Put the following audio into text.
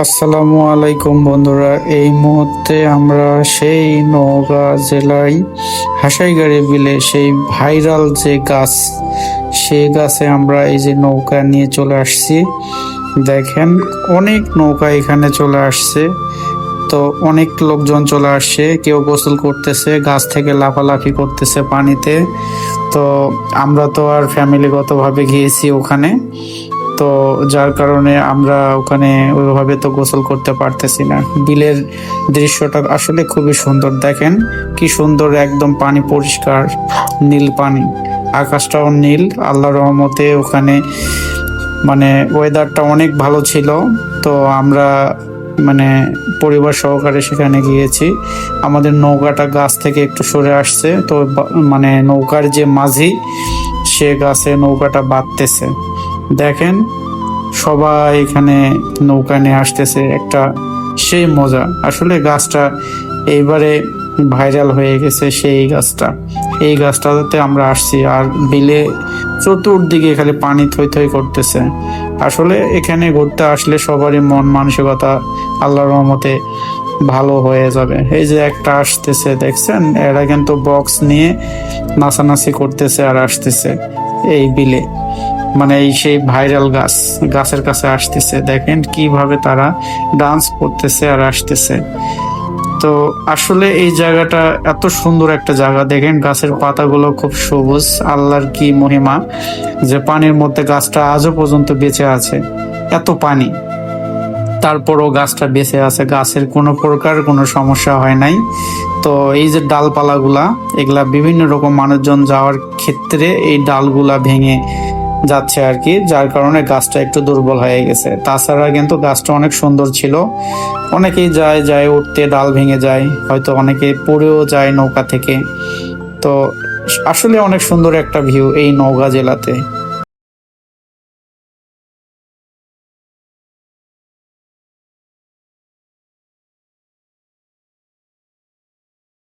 আসসালামু আলাইকুম বন্ধুরা, এই মুহূর্তে আমরা সেই নওগাঁ জেলায় হাসাইগাড়ি বিলে সেই ভাইরাল যে গাছ সেই গাছে আমরা এই যে নৌকা নিয়ে চলে আসছি। দেখেন, অনেক নৌকা এখানে চলে আসছে। তো অনেক লোকজন চলে আসছে, কেউ গোসল করতেছে, গাছ থেকে লাফালাফি করতেছে পানিতে। তো আমরা তো আর ফ্যামিলিগতভাবে গিয়েছি ওখানে। তো যার কারণে আমরা ওখানে ওইভাবে তো গোসল করতে পারতেছি না। বিলের দৃশ্যটা আসলে খুবই সুন্দর। দেখেন কি সুন্দর একদম পানি পরিষ্কার, নীল পানি। আকাশটাও নীল। আল্লাহ রহমতে ওখানে মানে ওয়েদারটা অনেক ভালো ছিল। তো আমরা মানে পরিবার সহকারে সেখানে গিয়েছি। আমাদের নৌকাটা গাছ থেকে একটু সরে আসছে। তো মানে নৌকার যে মাঝি, সে গাছে নৌকাটা বাঁধতেছে। দেখেন, সবাই এখানে নৌকা নিয়ে আসতেছে, একটা সেই মজা। আসলে গাছটা এইবারে ভাইরাল হয়ে গেছে সেই গাছটা। এই গাছটাতে আমরা আসছি আর বিলে চতুর্দিকে খালি পানি থই থই করতেছে। আসলে এখানে ঘুরতে আসলে সবারই মন মানসিকতা আল্লাহর রহমতে ভালো হয়ে যাবে। এই যে একটা আসতেছে, দেখছেন? এরা কিন্তু বক্স নিয়ে নাচানাচি করতেছে আর আসতেছে এই বিলে। মানে এই সেই ভাইরাল গাছ, গাছের কাছে আসতেছে। দেখেন কীভাবে তারা ডান্স করতেছে আর আসতেছে। তো আসলে এই জায়গাটা এত সুন্দর একটা জায়গা। দেখেন গাছের পাতাগুলো খুব সবুজ, আল্লাহর কি মহিমা যে পানির মধ্যে গাছটা আজও পর্যন্ত বেঁচে আছে, এত পানি। তারপরও গাছটা বেঁচে আছে, গাছের কোনো প্রকার কোনো সমস্যা হয় নাই। তো এই যে ডালপালাগুলা, এগুলা বিভিন্ন রকম মানুষজন যাওয়ার ক্ষেত্রে এই ডালগুলা ভেঙে যাচ্ছে আর কি, যার কারণে গাছটা একটু দুর্বল হয়ে গেছে। তাছাড়া কিন্তু গাছটা অনেক সুন্দর ছিল। অনেকেই যায় যায় উঠতে, ডাল ভেঙে যায়, হয়তো অনেকে পড়েও যায় নৌকা থেকে। তো আসলে অনেক সুন্দর একটা ভিউ এই নৌকা জেলাতে।